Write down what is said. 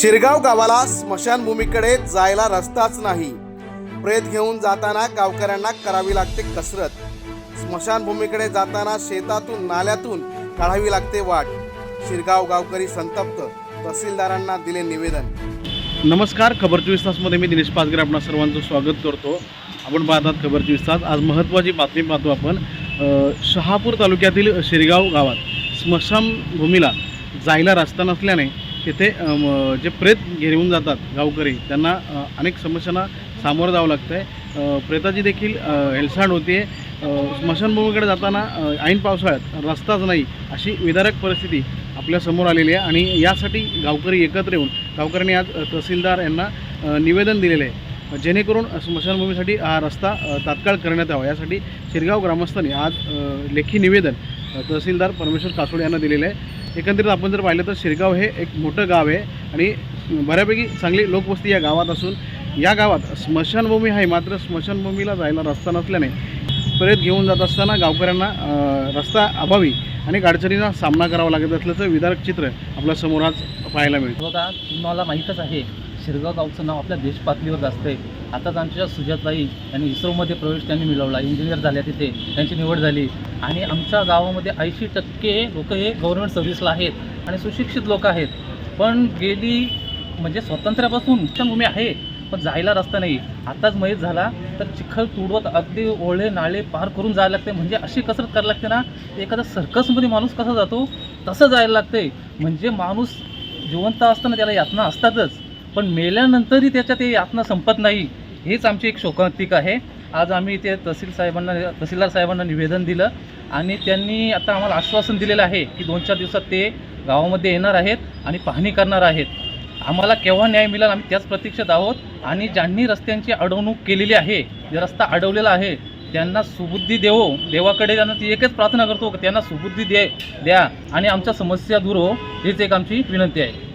शिरगाव गावाला स्मशानभूमीकडे जायला रस्ताच नाही. प्रेत घेऊन जाताना गावकऱ्यांना करावी लागते कसरत. स्मशानभूमीकडे जाताना शेतातून नाल्यातून काढावी लागते वाट. शिरगाव गावकरी संतप्त तहसीलदारांना दिले निवेदन. नमस्कार खबर चोवीस तासमध्ये मी दिनेश पाचगरे आपणा सर्वांचं स्वागत करतो. आपण पाहतात खबर चोवीस तास. आज महत्त्वाची बातमी पाहतो आपण शहापूर तालुक्यातील शिरगाव गावात स्मशानभूमीला जायला रस्ता नसल्याने तिथे जे प्रेत घेऊन जातात गावकरी त्यांना अनेक समस्यांना सामोरं जावं लागतं आहे प्रेताची देखील अ, हेळसांड होते स्मशानभूमीकडे जाताना ऐन पावसाळ्यात रस्ताच नाही अशी विदारक परिस्थिती आपल्यासमोर आलेली आहे आणि यासाठी गावकरी एकत्र येऊन गावकऱ्यांनी आज तहसीलदार यांना निवेदन दिलेले आहे. जेणेकरून स्मशानभूमीसाठी हा रस्ता तात्काळ करण्यात यावा. यासाठी शिरगाव ग्रामस्थांनी आज लेखी निवेदन तहसीलदार परमेश्वर कासोडे यांना दिलेलं आहे. एकंदरीत आपण जर पाहिलं तर शिरगाव हे एक मोठं गाव आहे आणि बऱ्यापैकी चांगली लोकवस्ती या गावात असून या गावात स्मशानभूमी आहे मात्र स्मशानभूमीला जायला रस्ता नसल्याने प्रेत घेऊन जात असताना गावकऱ्यांना रस्ता अभावी अनेक अडचणींना सामना करावा लागत असल्याचं विदारक चित्र आपल्यासमोर आज पाहायला मिळतं. बघा तुम्हाला माहीतच आहे शिरगाव गावचं नाव आपल्या देशपातळीवर जास्त आहे. आताच आमच्या सुजाताई यांनी इस्रोमध्ये प्रवेश त्यांनी मिळवला इंजिनियर झाल्या तिथे त्यांची निवड झाली. आणि आमच्या गावामध्ये ऐंशी टक्के लोक हे गव्हर्नमेंट सर्व्हिसला आहेत आणि सुशिक्षित लोक आहेत. पण गेली म्हणजे स्वातंत्र्यापासून उच्चभूमी आहे पण जायला रस्ता नाही. आताच माहीत झाला तर चिखल तुडवत अगदी ओढे नाळे पार करून जायला लागते. म्हणजे अशी कसरत करायला लागते ना एखादा सर्कसमध्ये माणूस कसा जातो तसं जायला लागते. म्हणजे माणूस जिवंत असताना त्याला यातना असतातच. पण मेल्यानंतरही त्याच्या ते यातना संपत नाही हेच आमची एक शोकांतिक आहे. आज आम्ही इथे तहसील साहेबांना तहसीलदार साहेबांना निवेदन दिलं आणि त्यांनी आता आम्हाला आश्वासन दिलेलं आहे की दोन चार दिवसात ते गावामध्ये येणार आहेत आणि पाहणी करणार आहेत. आम्हाला केव्हा न्याय मिळेल आम्ही त्याच प्रतीक्षेत आहोत आणि ज्यांनी रस्त्यांची अडवणूक केलेली आहे जे रस्ता अडवलेला आहे त्यांना सुबुद्धी देवो देवाकडे त्यांना ती एकच प्रार्थना करतो की त्यांना सुबुद्धी दे द्या आणि आमच्या समस्या दूर हो हीच एक आमची विनंती आहे.